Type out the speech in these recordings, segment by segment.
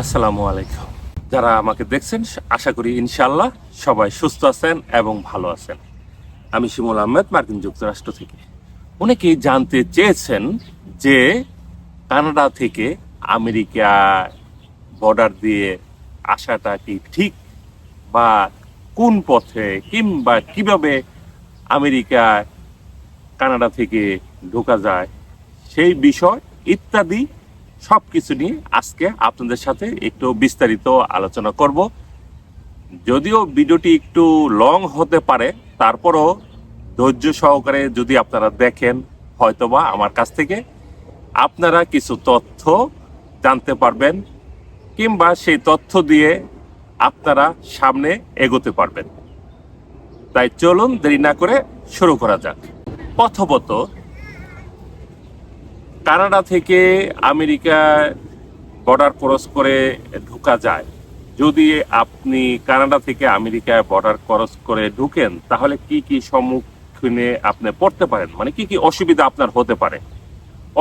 আসসালামু আলাইকুম। যারা আমাকে দেখছেন, আশা করি ইনশাল্লাহ সবাই সুস্থ আছেন এবং ভালো আছেন। আমি শিমুল আহমেদ, মার্কিন যুক্তরাষ্ট্র থেকে। অনেকেই জানতে চেয়েছেন যে কানাডা থেকে আমেরিকা বর্ডার দিয়ে আসাটা কি ঠিক বা কোন পথে কিংবা কীভাবে আমেরিকা কানাডা থেকে ঢোকা যায় সেই বিষয় ইত্যাদি সব কিছু নিয়ে আজকে আপনাদের সাথে একটু বিস্তারিত আলোচনা করব। যদিও ভিডিওটি একটু লং হতে পারে, তারপরও ধৈর্য সহকারে যদি আপনারা দেখেন, হয়তোবা আমার কাছ থেকে আপনারা কিছু তথ্য জানতে পারবেন, কিংবা সেই তথ্য দিয়ে আপনারা সামনে এগোতে পারবেন। তাই চলুন দেরি না করে শুরু করা যাক। প্রথমত কানাডা থেকে আমেরিকা বর্ডার ক্রস করে ঢোকা যায়। যদি আপনি কানাডা থেকে আমেরিকায় বর্ডার ক্রস করে ঢুকেন, তাহলে কি কি সম্মুখীনে আপনি পড়তে পারেন? মানে কি কি অসুবিধা আপনার হতে পারে?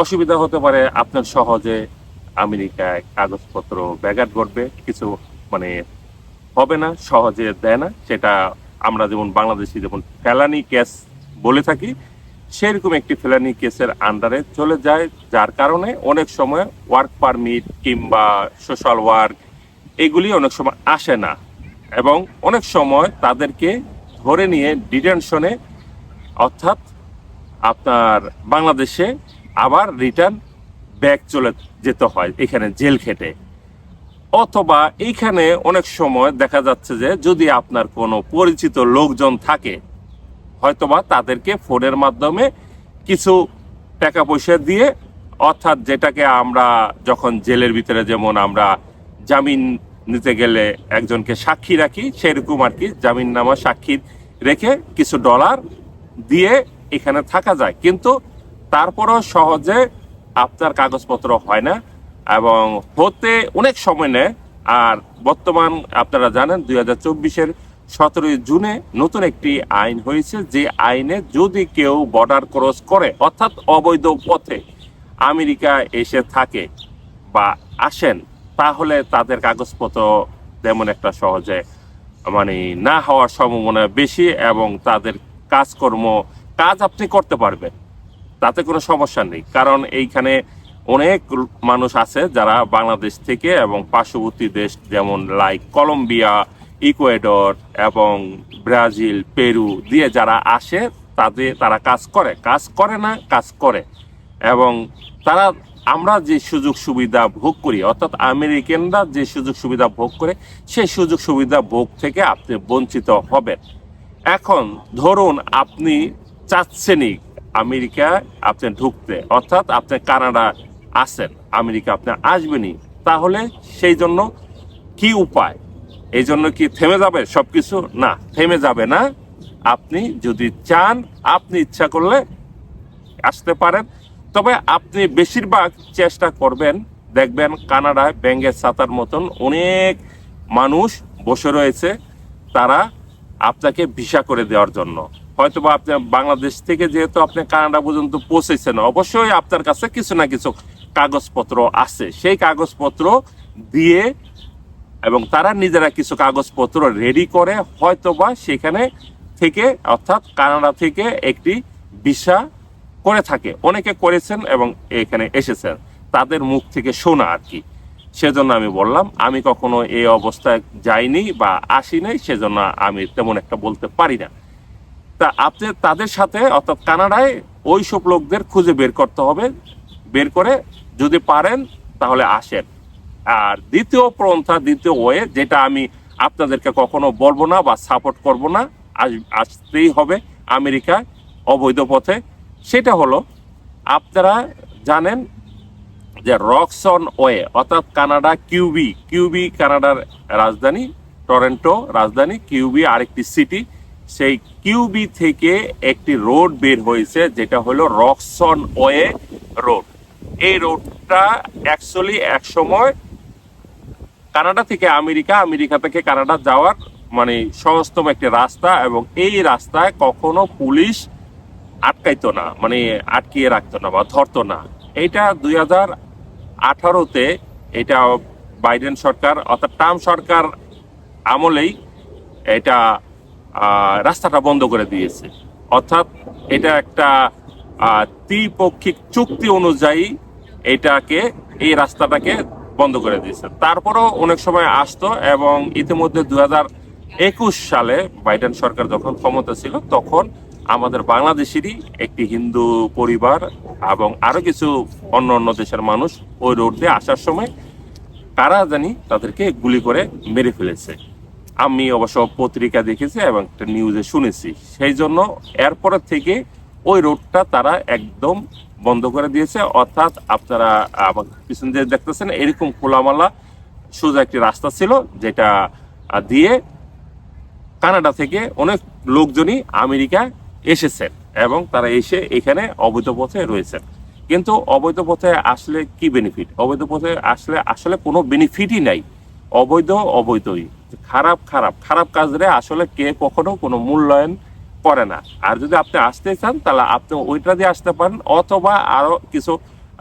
অসুবিধা হতে পারে আপনার সহজে আমেরিকায় কাগজপত্র ব্যাঘাত ঘটবে কিছু মানে হবে না, সহজে দেয় না। সেটা আমরা যেমন বাংলাদেশি যেমন ফেলানি ক্যাশ বলে থাকি সেরকম একটি ফেলানি কেসের আন্ডারে চলে যায়, যার কারণে অনেক সময় ওয়ার্ক পারমিট কিংবা সোশ্যাল ওয়ার্ক এগুলি অনেক সময় আসে না এবং অনেক সময় তাদেরকে ধরে নিয়ে ডিটেনশনে অর্থাৎ আপনার বাংলাদেশে আবার রিটার্ন ব্যাক চলে যেতে হয় এখানে জেল খেটে। অথবা এইখানে অনেক সময় দেখা যাচ্ছে যে যদি আপনার কোনো পরিচিত লোকজন থাকে হয়তোবা তাদেরকে ফোনের মাধ্যমে কিছু টাকা পয়সা দিয়ে, অর্থাৎ যেটাকে আমরা যখন জেলের ভিতরে যেমন আমরা জামিন নিতে গেলে একজনকে সাক্ষী রাখি, সেরকম আর কি জামিন নামা সাক্ষী রেখে কিছু ডলার দিয়ে এখানে থাকা যায়। কিন্তু তারপরও সহজে আপনার কাগজপত্র হয় না এবং হতে অনেক সময় নেয়। আর বর্তমান আপনারা জানেন দুই হাজার চব্বিশের সতেরোই জুনে নতুন একটি আইন হয়েছে, যে আইনে যদি কেউ বর্ডার ক্রস করে, অর্থাৎ অবৈধ পথে আমেরিকা এসে থাকে বা আসেন, তাহলে তাদের কাগজপত্র তেমন একটা সহজে মানে না হওয়ার সম্ভাবনা বেশি এবং তাদের কাজকর্ম, কাজ আপনি করতে পারবেন। তাতে কোনো সমস্যা নেই, কারণ এইখানে অনেক মানুষ আছে যারা বাংলাদেশ থেকে এবং পার্শ্ববর্তী দেশ, যেমন লাইক কলম্বিয়া ইকুয়েডর এবং ব্রাজিল, পেরু দিয়ে যারা আসে, তাদের, তারা কাজ করে। কাজ করে না, কাজ করে। এবং তারা, আমরা যে সুযোগ সুবিধা ভোগ করি, অর্থাৎ আমেরিকানরা যে সুযোগ সুবিধা ভোগ করে, সেই সুযোগ সুবিধা ভোগ থেকে আপনি বঞ্চিত হবেন। এখন ধরুন আপনি চাচ্ছেনই আমেরিকা আপনি ঢুকতে, অর্থাৎ আপনি কানাডা আসেন আমেরিকা আপনি আসবেনই, তাহলে সেই জন্য কি উপায়? এই জন্য কি থেমে যাবে সবকিছু? না, থেমে যাবে না। আপনি যদি চান, আপনি ইচ্ছা করলে আসতে পারেন। তবে আপনি বেশিরভাগ চেষ্টা করবেন। দেখবেন কানাডায় ব্যাঙ্গের ছাতার মতন অনেক মানুষ বসে রয়েছে তারা আপনাকে ভিসা করে দেওয়ার জন্য। হয়তো বা আপনি বাংলাদেশ থেকে যেহেতু আপনি কানাডা পর্যন্ত পৌঁছেছেন, অবশ্যই আপনার কাছে কিছু না কিছু কাগজপত্র আছে। সেই কাগজপত্র দিয়ে এবং তারা নিজেরা কিছু কাগজপত্র রেডি করে হয়তোবা সেখানে থেকে, অর্থাৎ কানাডা থেকে একটি ভিসা করে থাকে। অনেকে করেছেন এবং এখানে এসেছেন। তাদের মুখ থেকে শোনা আর কি। সেজন্য আমি বললাম, আমি কখনো এই অবস্থায় যাইনি বা আসি নাই সেজন্য আমি তেমন একটা বলতে পারি না। তা আপনি তাদের সাথে, অর্থাৎ কানাডায় ওই সব লোকদের খুঁজে বের করতে হবে। বের করে যদি পারেন, তাহলে আসেন। আর দ্বিতীয় পন্থা, দ্বিতীয় ওয়ে, যেটা আমি আপনাদেরকে কখনো বলব না বা সাপোর্ট করব না আস- আসতেই হবে আমেরিকা অবৈধ পথে। সেটা হলো, আপনারা জানেন যে রক্সন ওয়ে, অর্থাৎ কানাডা, কিউবি কিউবি কানাডার রাজধানী, টরেন্টো রাজধানী, কিউবি আরেকটি সিটি। সেই কিউবি থেকে একটি রোড বের হয়েছে, যেটা হলো রক্সন ওয়ে রোড। এই রোডটা অ্যাকচুয়ালি এক সময় কানাডা থেকে আমেরিকা আমেরিকা থেকে কানাডা যাওয়ার মানে সহজতম একটি রাস্তা এবং এই রাস্তায় কখনো পুলিশ আটকাইতো না মানে আটকিয়ে রাখতো না বা ধরতো না। এটা দুই হাজার আঠারোতে এটা বাইডেন সরকার অর্থাৎ ট্রাম্প সরকার আমলেই এটা রাস্তাটা বন্ধ করে দিয়েছে। অর্থাৎ এটা একটা ত্রিপক্ষিক চুক্তি অনুযায়ী এটাকে, এই রাস্তাটাকে বন্ধ করে দিয়েছে। তারপরও অনেক সময় আসতো এবং ইতিমধ্যে দু একুশ সালে বাইডেন সরকার যখন ক্ষমতা ছিল, তখন আমাদের বাংলাদেশেরই একটি হিন্দু পরিবার এবং আরও কিছু অন্য অন্য দেশের মানুষ ওই রোড দিয়ে আসার সময় কারা জানি তাদেরকে গুলি করে মেরে ফেলেছে। আমি অবশ্য পত্রিকা দেখেছি এবং একটা নিউজে শুনেছি। সেই জন্য এরপরের থেকে ওই রোডটা তারা একদম বন্ধ করে দিয়েছে। অর্থাৎ আপনারা পিছন দিয়ে দেখতেছেন, এরকম খোলামালা সোজা একটি রাস্তা ছিল, যেটা দিয়ে কানাডা থেকে অনেক লোকজনই আমেরিকা এসেছেন এবং তারা এসে এখানে অবৈধ পথে রয়েছেন। কিন্তু অবৈধ পথে আসলে কি বেনিফিট অবৈধ পথে আসলে আসলে কোনো বেনিফিটই নাই। অবৈধ, অবৈধই। খারাপ খারাপ। খারাপ কাজরে আসলে কে কখনো কোনো মূল্যায়ন করে না। আর যদি আপনি আসতে চান, তাহলে আপনি ওইটা দিয়ে আসতে পারেন। অথবা আরও কিছু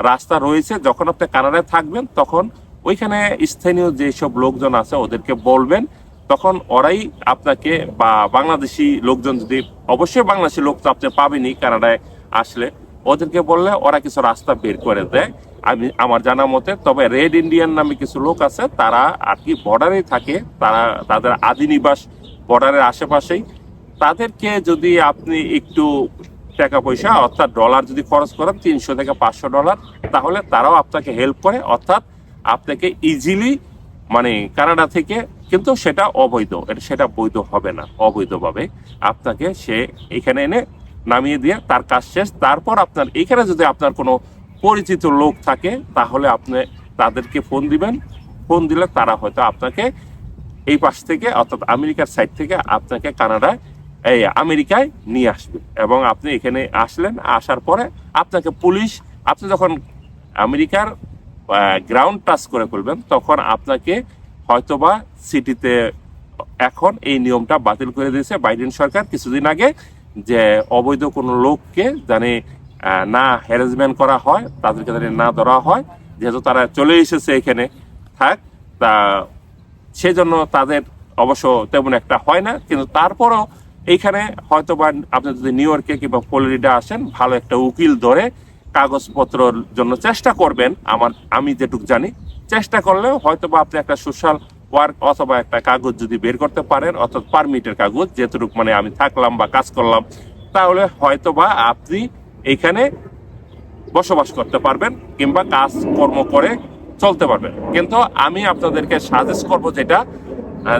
রাস্তা রয়েছে, যখন আপনি কানাডায় থাকবেন, তখন ওইখানে স্থানীয় যেসব লোকজন আছে, ওদেরকে বলবেন। তখন ওরাই আপনাকে বা বাংলাদেশি লোকজন যদি, অবশ্যই বাংলাদেশি লোক তো আপনি পাবেনি কানাডায় আসলে, ওদেরকে বললে ওরা কিছু রাস্তা বের করে দেয়। আমি, আমার জানা মতে, তবে রেড ইন্ডিয়ান নামে কিছু লোক আছে, তারা আর কি বর্ডারে থাকে, তারা, তাদের আদি নিবাস বর্ডারের আশেপাশেই। তাদেরকে যদি আপনি একটু টাকা পয়সা, অর্থাৎ ডলার যদি খরচ করেন, তিনশো থেকে পাঁচশো ডলার তাহলে তারাও আপনাকে হেল্প করে, অর্থাৎ আপনাকে ইজিলি মানে কানাডা থেকে, কিন্তু সেটা অবৈধ, এটা সেটা বৈধ হবে না, অবৈধভাবে আপনাকে সে এখানে এনে নামিয়ে দিয়ে তার কাজ শেষ। তারপর আপনার, এখানে যদি আপনার কোনো পরিচিত লোক থাকে, তাহলে আপনি তাদেরকে ফোন দিবেন। ফোন দিলে তারা হয়তো আপনাকে এই পাশ থেকে, অর্থাৎ আমেরিকার সাইড থেকে আপনাকে কানাডায় এই আমেরিকায় নিয়ে আসবে। এবং আপনি এখানে আসলেন, আসার পরে আপনাকে পুলিশ, আপনি যখন আমেরিকার গ্রাউন্ড টাচ করে ফেলবেন, তখন আপনাকে হয়তোবা সিটিতে এখন এই নিয়মটা বাতিল করে দিয়েছে বাইডেন সরকার কিছুদিন আগে যে অবৈধ কোনো লোককে জানে না হ্যারাসমেন্ট করা হয়, তাদেরকে জানি না ধরা হয়। যেহেতু তারা চলে এসেছে এখানে, থাক, তা সেজন্য তাদের অবশ্য তেমন একটা হয় না। কিন্তু তারপরও এইখানে হয়তো বা আপনি যদি নিউ ইয়র্কে কিংবা ফ্লোরিডা আসেন, ভালো একটা উকিল ধরে কাগজপত্রর জন্য চেষ্টা করবেন। আমার, আমি যেটুক জানি, চেষ্টা করলেও হয়তো বা আপনি একটা সোশ্যাল ওয়ার্ক অথবা একটা কাগজ যদি বের করতে পারেন, অর্থাৎ পারমিটের কাগজ, যেটুক মানে আমি থাকলাম বা কাজ করলাম, তাহলে হয়তো বা আপনি এখানে বসবাস করতে পারবেন কিংবা কাজ কর্ম করে চলতে পারবেন। কিন্তু আমি আপনাদেরকে সাজেস্ট করব যেটা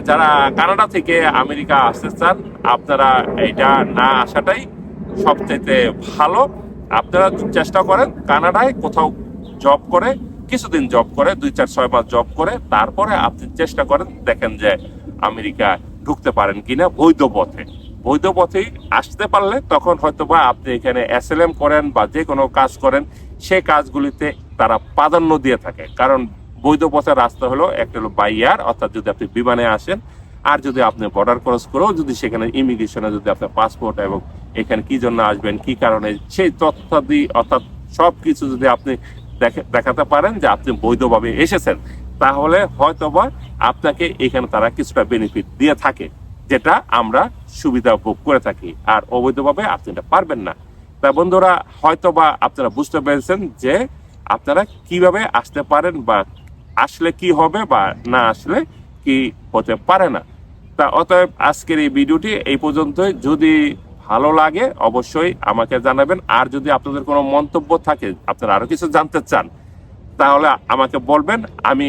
যারা কানাডা থেকে আমেরিকা আসতে চান, আপনারা এটা না আসাটাই সবচেয়ে ভালো। আপনারা চেষ্টা করেন কানাডায় কোথাও জব করে, কিছুদিন জব করে, দুই চার ছয় মাস জব করে, তারপরে আপনি চেষ্টা করেন, দেখেন যে আমেরিকা ঢুকতে পারেন কিনা বৈধ পথে। বৈধ পথেই আসতে পারলে তখন হয়তো বা আপনি এখানে এসএলএম করেন বা যে কোনো কাজ করেন, সে কাজগুলিতে তারা প্রাধান্য দিয়ে থাকে। কারণ বৈধ পথের রাস্তা হলো একটা হলো বাই এয়ার অর্থাৎ যদি আপনি বিমানে আসেন, আর যদি আপনি বর্ডার ক্রস করেও যদি সেখানে ইমিগ্রেশনে যদি আপনার পাসপোর্ট এবং এখানে কি জন্য আসবেন, কি কারণে, সেই তথ্যাদি, অর্থাৎ সব কিছু যদি আপনি দেখে- দেখাতে পারেন যে আপনি বৈধভাবে এসেছেন, তাহলে হয়তোবা আপনাকে এখানে তারা কিছুটা বেনিফিট দিয়ে থাকে, যেটা আমরা সুবিধা ভোগ করে থাকি, আর অবৈধভাবে আপনি এটা পারবেন না। তা বন্ধুরা, হয়তোবা আপনারা বুঝতে পেরেছেন যে আপনারা কীভাবে আসতে পারেন বা আসলে কি হবে বা না আসলে কি হতে পারে না। তা অতএব আজকের এই ভিডিওটি এই পর্যন্তই। যদি ভালো লাগে অবশ্যই আমাকে জানাবেন। আর যদি আপনাদের কোনো মন্তব্য থাকে, আপনারা আরও কিছু জানতে চান, তাহলে আমাকে বলবেন। আমি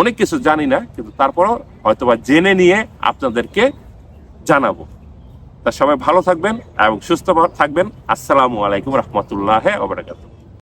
অনেক কিছু জানি না, কিন্তু তারপরও হয়তোবা জেনে নিয়ে আপনাদেরকে জানাব। তা সবাই ভালো থাকবেন এবং সুস্থ থাকবেন। আসসালামু আলাইকুম রহমতুল্লাহ ওবরাকাতুহ